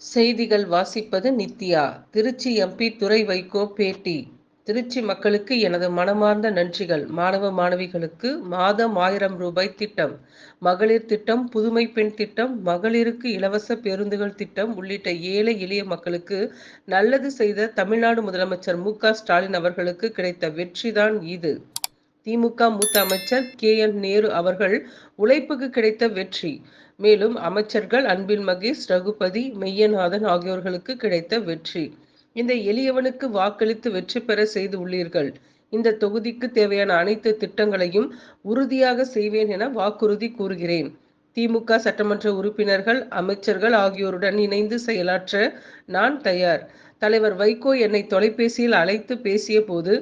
செய்திகள் வாசிப்பது நித்யா. திருச்சி எம்பி துறை வைகோ பேட்டி. திருச்சி மக்களுக்கு எனது மனமார்ந்த நன்றிகள். மாணவ மாணவிகளுக்கு மாதம் ஆயிரம் ரூபாய் திட்டம். மகளிர் திட்டம் புதுமை பெண் திட்டம் மகளிருக்கு இலவச பேருந்துகள் திட்டம் உள்ளிட்ட ஏழை எளிய மக்களுக்கு நல்லது செய்த தமிழ்நாடு முதலமைச்சர் மு க ஸ்டாலின் அவர்களுக்கு கிடைத்த வெற்றிதான் இது. திமுக மூத்த அமைச்சர் கே என் நேரு அவர்கள் உழைப்புக்கு கிடைத்த வெற்றி. மேலும் அமைச்சர்கள் அன்பில் மகேஷ் ரகுபதி மெய்யநாதன் ஆகியோர்களுக்கு கிடைத்த வெற்றி. இந்த எளியவனுக்கு வாக்களித்து வெற்றி பெற செய்து உள்ளீர்கள். இந்த தொகுதிக்கு தேவையான அனைத்து திட்டங்களையும் உறுதியாக செய்வேன் என வாக்குறுதி கூறுகிறேன். திமுக சட்டமன்ற உறுப்பினர்கள் அமைச்சர்கள் ஆகியோருடன் இணைந்து செயலாற்ற நான் தயார். தலைவர் வைகோ என்னை தொலைபேசியில் அழைத்து பேசிய போது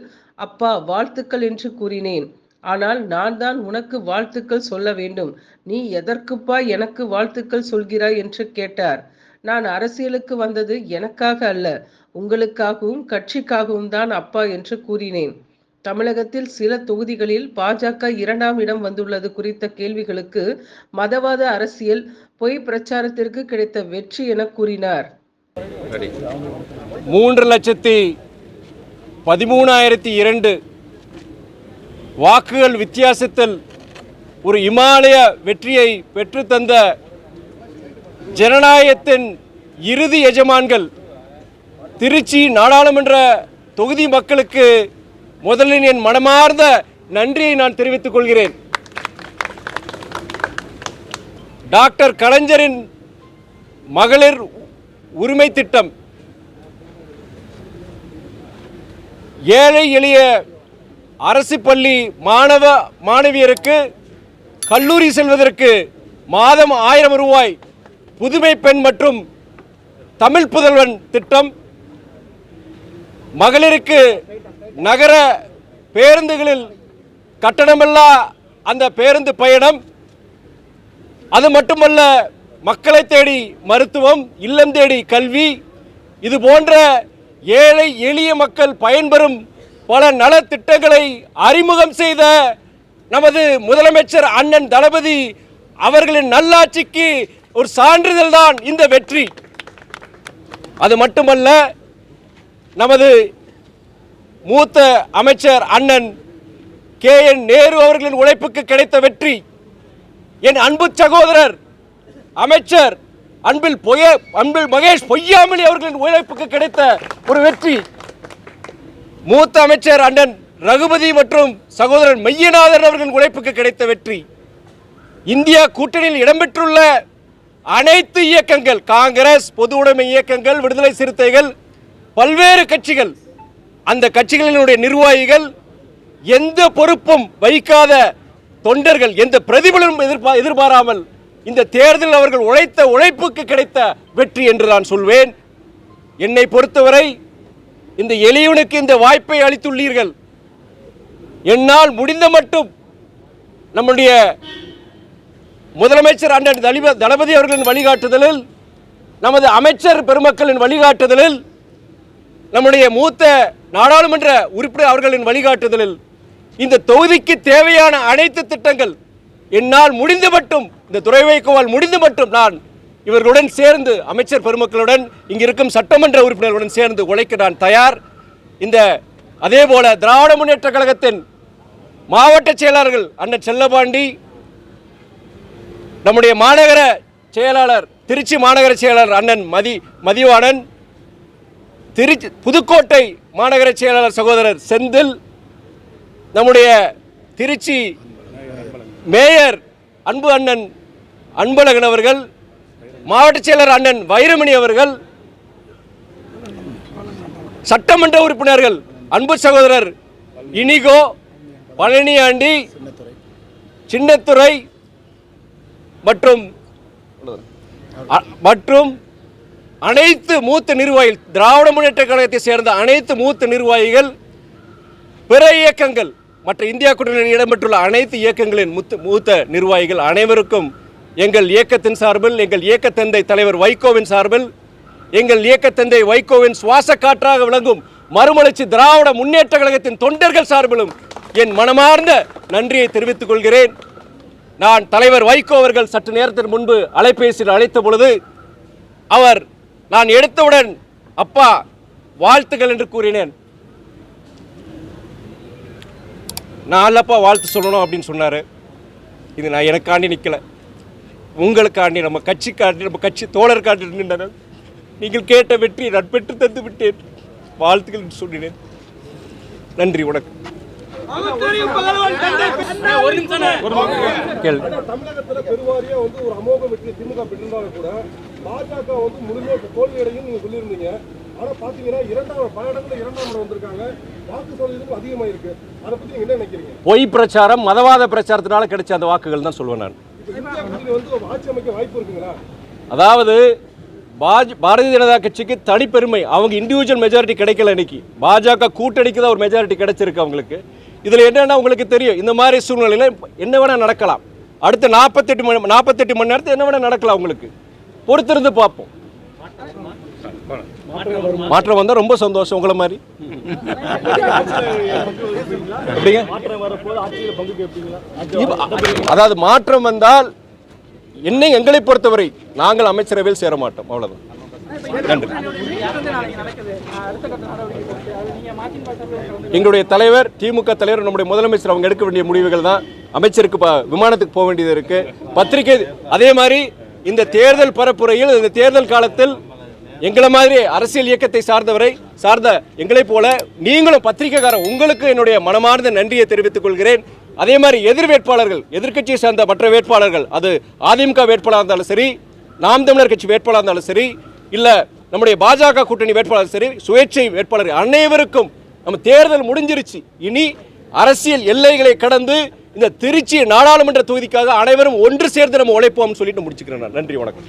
அப்பா வாழ்த்துக்கள் என்று கூறினேன். ஆனால் நான் தான் உனக்கு வாழ்த்துக்கள் சொல்ல வேண்டும். நீ எதற்குப்பா எனக்கு வாழ்த்துக்கள் சொல்கிறாய் என்று கேட்டார். நான் அரசியலுக்கு வந்தது எனக்காக அல்ல உங்களுக்காகவும் கட்சிக்காகவும் தான் அப்பா என்று கூறினேன். தமிழகத்தில் சில தொகுதிகளில் பாஜக இரண்டாம் இடம் வந்துள்ளது குறித்த கேள்விகளுக்கு மதவாத அரசியல் பொய் பிரச்சாரத்திற்கு கிடைத்த வெற்றி என கூறினார். மூன்று லட்சத்தி பதிமூணாயிரத்தி இரண்டு வாக்குகள் வித்தியாசத்தில் ஒரு இமாலய வெற்றியை பெற்றுத்தந்த ஜனநாயகத்தின் இறுதி எஜமான்கள் திருச்சி நாடாளுமன்ற தொகுதி மக்களுக்கு முதலில் என் மனமார்ந்த நன்றியை நான் தெரிவித்துக் கொள்கிறேன். டாக்டர் கலைஞரின் மகளிர் உரிமை திட்டம். ஏழை எளிய அரசு பள்ளி மாணவ மாணவியருக்கு கல்லூரி செல்வதற்கு மாதம் ஆயிரம் ரூபாய் புதுமை பெண் மற்றும் தமிழ் புதல்வன் திட்டம். மகளிருக்கு நகர பேருந்துகளில் கட்டணமில்லா அந்த பேருந்து பயணம். அது மட்டுமல்ல மக்களை தேடி மருத்துவம் இல்லம் தேடி கல்வி. இது போன்ற ஏழை எளிய மக்கள் பயன்பெறும் பல நலத்திட்டங்களை அறிமுகம் செய்த நமது முதலமைச்சர் அண்ணன் தளபதி அவர்களின் நல்லாட்சிக்கு ஒரு சான்றிதழ் தான் இந்த வெற்றி. அது மட்டுமல்ல நமது மூத்த அமைச்சர் அண்ணன் கே. என். நேரு அவர்களின் உழைப்புக்கு கிடைத்த வெற்றி. என் அன்பு சகோதரர் அமைச்சர் அன்பில் பொய அன்பில் மகேஷ் பொய்யாமலி அவர்களின் உழைப்புக்கு கிடைத்த ஒரு வெற்றி. மூத்த அமைச்சர் அண்ணன் ரகுபதி மற்றும் சகோதரன் மையநாதன் அவர்களின் உழைப்புக்கு கிடைத்த வெற்றி. இந்தியா கூட்டணியில் இடம்பெற்றுள்ள அனைத்து இயக்கங்கள் காங்கிரஸ் பொது உடைமை இயக்கங்கள் விடுதலை சிறுத்தைகள் பல்வேறு கட்சிகள் அந்த கட்சிகளினுடைய நிர்வாகிகள் எந்த பொறுப்பும் வகிக்காத தொண்டர்கள் எந்த பிரதிபலனும் எதிர்பா எதிர்பாராமல் இந்த தேர்தலில் அவர்கள் உழைத்த உழைப்புக்கு கிடைத்த வெற்றி என்று நான் சொல்வேன். என்னை பொறுத்தவரை இந்த எளியவனுக்கு இந்த வாய்ப்பை அளித்துள்ளீர்கள். என்னால் முடிந்த மட்டும் நம்முடைய முதலமைச்சர் அண்ணன் தலிப தளபதி அவர்களின் வழிகாட்டுதலில் நமது அமைச்சர் பெருமக்களின் வழிகாட்டுதலில் நம்முடைய மூத்த நாடாளுமன்ற உறுப்பினர் அவர்களின் வழிகாட்டுதலில் இந்த தொகுதிக்கு தேவையான அனைத்து திட்டங்கள் என்னால் முடிந்து மட்டும் இந்த துறை வைக்கோவால் முடிந்து மட்டும் நான் இவர்களுடன் சேர்ந்து அமைச்சர் பெருமக்களுடன் இங்கு இருக்கும் சட்டமன்ற உறுப்பினர்களுடன் சேர்ந்து உழைக்க நான் தயார். இந்த அதே போல திராவிட முன்னேற்ற கழகத்தின் மாவட்ட செயலாளர்கள் அண்ணன் செல்லபாண்டி நம்முடைய மாநகர செயலாளர் திருச்சி மாநகர செயலாளர் அண்ணன் மதி மதிவாணன் திருச்சி புதுக்கோட்டை மாநகர செயலாளர் சகோதரர் செந்தில் நம்முடைய திருச்சி மேயர் அன்பு அண்ணன் அன்பழகன் அவர்கள் மாவட்ட செயலர் அண்ணன் வைரமணி அவர்கள் சட்டமன்ற உறுப்பினர்கள் அன்பு சகோதரர் இனிகோ பழனியாண்டி சின்னத்துறை மற்றும் மற்றும் அனைத்து மூத்த நிர்வாகிகள் திராவிட முன்னேற்ற கழகத்தை சேர்ந்த அனைத்து மூத்த நிர்வாகிகள் பிற இயக்கங்கள் மற்ற இந்தியா கூட்டணியில் இடம்பெற்றுள்ள அனைத்து இயக்கங்களின் முத்து மூத்த நிர்வாகிகள் அனைவருக்கும் எங்கள் இயக்கத்தின் சார்பில் எங்கள் இயக்கத்தந்தை தலைவர் வைகோவின் சார்பில் எங்கள் இயக்கத்தந்தை வைகோவின் சுவாச காற்றாக விளங்கும் மறுமலர்ச்சி திராவிட முன்னேற்ற கழகத்தின் தொண்டர்கள் சார்பிலும் என் மனமார்ந்த நன்றியை தெரிவித்துக் கொள்கிறேன். நான் தலைவர் வைகோ அவர்கள் சற்று நேரத்திற்கு முன்பு அலைபேசியில் அழைத்த பொழுது அவர் நான் எடுத்தவுடன் அப்பா வாழ்த்துக்கள் என்று கூறினேன். நான் அல்லப்பா வாழ்த்து சொல்லணும் அப்படின்னு சொன்னார். இது நான் எனக்காண்டி நிற்கல உங்களுக்காண்டி நம்ம கட்சிக்காண்டி நம்ம கட்சி தோழருக்காண்டி நின்றனர் நீங்கள் கேட்ட வெற்றி நான் பெற்று தந்து விட்டேன். வாழ்த்துக்கள் என்று சொன்னினேன் நன்றி உனக்கு கேள்வி. தமிழகத்துல பெருவாரியா வந்து ஒரு அமோக வெற்றி திமுக பெற்றிருந்தாலும் கூட பாஜக வந்து முழுமையா தோல்வி அடையும் நீங்க சொல்லியிருந்தீங்க. ஆனா பாத்தீங்கன்னா இரண்டாம் பல இடத்துல இரண்டாம் இடம் வந்திருக்காங்க. வாக்கு சதவீதமும் அதிகமா இருக்கு அதை பத்தி நீங்க என்ன நினைக்கிறீங்க? பொய் பிரச்சாரம் மதவாத பிரச்சாரத்தினால கிடைச்ச அந்த வாக்குகள் தான் சொல்லுவேன் நான். வந்து ஆட்சி அமைக்க வாய்ப்பு இருக்குங்களா? அதாவது பாஜ பாரதிய ஜனதா கட்சிக்கு தனிப்பெருமை அவங்க இண்டிவிஜுவல் மெஜாரிட்டி கிடைக்கல இன்னைக்கு. பாஜக கூட்டணிக்கு தான் ஒரு மெஜாரிட்டி கிடைச்சிருக்கு அவங்களுக்கு. இதில் என்னன்னா உங்களுக்கு தெரியும் இந்த மாதிரி சூழ்நிலையில் என்ன வேணால் நடக்கலாம். அடுத்த நாற்பத்தெட்டு மணி நாற்பத்தெட்டு மணி நேரத்தில் என்ன வேணால் நடக்கலாம் உங்களுக்கு பொறுத்திருந்து பார்ப்போம். மாற்றம் வந்தால் ரொம்ப சந்தோஷம் உங்களை மாதிரி. எப்படிங்க? அதாவது மாற்றம் வந்தால் என்னை எங்களை பொறுத்தவரை நாங்கள் அமைச்சரவையில் சேர மாட்டோம் அவ்வளவுதான். எங்களுடைய தலைவர் திமுக தலைவர் நம்முடைய முதலமைச்சர் அவங்க எடுக்க வேண்டிய முடிவுகள் தான். அமைச்சருக்கு விமானத்துக்கு போக வேண்டியது இருக்கு. பத்திரிகை அதே மாதிரி இந்த தேர்தல் பரப்புரையில் இந்த தேர்தல் காலத்தில் எங்களை மாதிரி அரசியல் இயக்கத்தை சார்ந்தவரை சார்ந்த எங்களைப் போல நீங்களும் பத்திரிகைக்காரர் உங்களுக்கு என்னுடைய மனமார்ந்த நன்றியை தெரிவித்துக் கொள்கிறேன். அதே மாதிரி எதிர் வேட்பாளர்கள் எதிர்க்கட்சியை சார்ந்த மற்ற வேட்பாளர்கள் அது அதிமுக வேட்பாளராக இருந்தாலும் சரி நாம் தமிழர் கட்சி வேட்பாளராக இருந்தாலும் சரி இல்லை நம்முடைய பாஜக கூட்டணி வேட்பாளர் சரி சுயேட்சை வேட்பாளர் அனைவருக்கும் நம்ம தேர்தல் முடிஞ்சிருச்சு. இனி அரசியல் எல்லைகளை கடந்து இந்த திருச்சி நாடாளுமன்ற தொகுதிக்காக அனைவரும் ஒன்று சேர்ந்து நம்ம உழைப்போம்னு சொல்லிட்டு முடிச்சுக்கிறேன் நன்றி வணக்கம்.